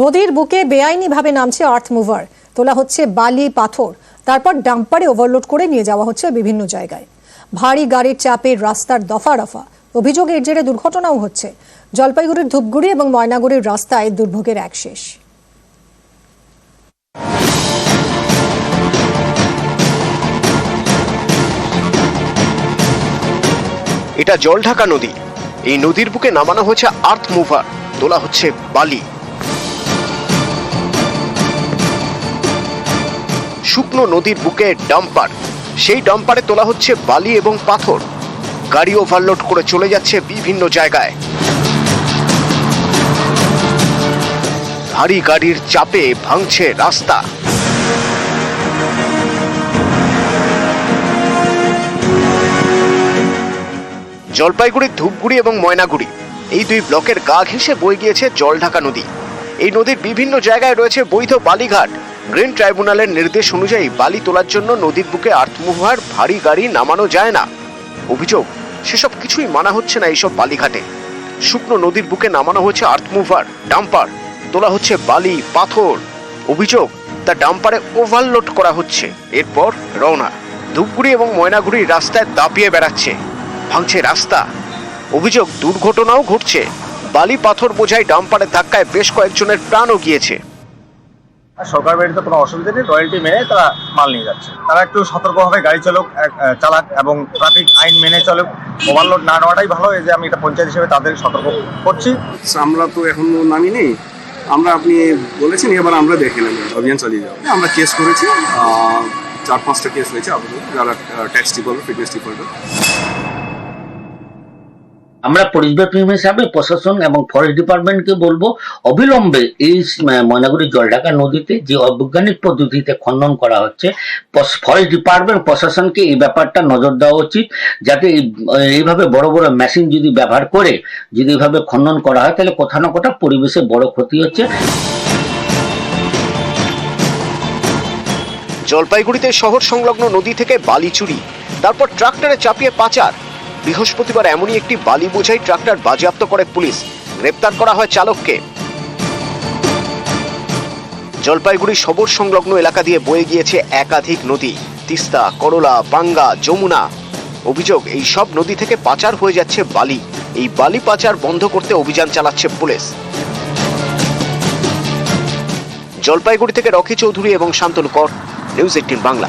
নদীর বুকে বেআইনিভাবে নামছে আর্থ মুভার। তোলা হচ্ছে বালি, পাথর। তারপর ডাম্পারে ওভারলোড করে নিয়ে যাওয়া হচ্ছে বিভিন্ন জায়গায়। ভারী গাড়ির চাপে রাস্তার দফা রফা অভিযোগ এর জেরে দুর্ঘটনাও হচ্ছে। জলপাইগুড়ির ধূপগুড়ি এবং ময়নাগুড়ির রাস্তায় দুর্ভোগের এক শেষ। এটা জলঢাকা নদী। এই নদীর বুকে নামানো হয়েছে আর্থ মুভার। তোলা হচ্ছে বালি। শুকনো নদীর বুকে ডাম্পার। সেই ডাম্পারে তোলা হচ্ছে বালি এবং পাথর। গাড়ি ওভারলোড করে চলে যাচ্ছে বিভিন্ন জায়গায়। ভারী গাড়ির চাপে ভাঙছে রাস্তা। জলপাইগুড়ির ধূপগুড়ি এবং ময়নাগুড়ি, এই দুই ব্লকের গা ঘেঁষে বয়ে গিয়েছে জলঢাকা নদী। এই নদীর বিভিন্ন জায়গায় রয়েছে বৈধ বালিঘাট। গ্রিন ট্রাইব্যুনালের নির্দেশ অনুযায়ী বালি তোলার জন্য নদীর বুকে আর্থমুভার ভারী গাড়ি নামানো যায় না। অভিযোগ, সেসব কিছুই মানা হচ্ছে না এইসব বালিঘাটে। শুকনো নদীর বুকে নামানো হচ্ছে আর্থমুভার ডাম্পার, তোলা হচ্ছে বালি, পাথর। অভিযোগ, তা ডাম্পারে ওভারলোড করা হচ্ছে। এরপর রওনা, ধূপগুড়ি এবং ময়নাগুড়ির রাস্তায় দাপিয়ে বেড়াচ্ছে। ভাঙছে রাস্তা। অভিযোগ, দুর্ঘটনাও ঘটছে। বালি পাথর বোঝাই ডাম্পারের ধাক্কায় বেশ কয়েকজনের প্রাণও গিয়েছে। সরকার বাড়িতে কোনো অসুবিধা নেই, রয়্যালটি মেনে তারা মাল নিয়ে যাচ্ছে। তারা একটু সতর্কভাবে গাড়ি চালক চালাক এবং ট্রাফিক আইন মেনে চলুক। ওভারলোড না নেওয়াটাই ভালো, এই যে আমি এটা পঞ্চায়েত হিসেবে তাদের সতর্ক করছি। আমরা তো এখনও নামিনি আমরা আপনি বলেছেন, এবার আমরা দেখে নেব, অভিযান চালিয়ে যাব। আমরা কেস করেছি চার পাঁচটা কেস হয়েছে, আপাতত, যারা ট্যাক্স টিপল ফিটনেস টিপল আমরা পরিবেশ প্রেমী হিসাবে প্রশাসন এবং ফরেস্ট ডিপার্টমেন্টকে বলব, অবিলম্বে এই ময়নাগুড়ি জলঢাকা নদীতে যে অবৈজ্ঞানিক পদ্ধতিতে খনন করা হচ্ছে ফরেস্ট ডিপার্টমেন্ট প্রশাসনকে এই ব্যাপারটা নজর দেওয়া উচিত, যাতে এই- এইভাবে বড় বড় মেশিন যদি ব্যবহার করে, যদি এইভাবে খনন করা হয়, তাহলে কোথাও না কোথাও পরিবেশে বড় ক্ষতি হচ্ছে। জলপাইগুড়িতে শহর সংলগ্ন নদী থেকে বালি চুরি তারপর ট্রাক্টরে চাপিয়ে পাচার। বৃহস্পতিবার এমনই একটি বালি বোঝাই ট্রাক্টর বাজেয়াপ্ত করে পুলিশ। গ্রেপ্তার করা হয় চালককে। জলপাইগুড়ি সবর সংলগ্ন এলাকা দিয়ে বয়ে গিয়েছে একাধিক নদী। তিস্তা, করলা বাঙ্গা যমুনা। অভিযোগ, এই সব নদী থেকে পাচার হয়ে যাচ্ছে বালি। এই বালি পাচার বন্ধ করতে অভিযান চালাচ্ছে পুলিশ। জলপাইগুড়ি থেকে রকি চৌধুরী এবং শান্তনু কর, নিউজ এইটিন বাংলা।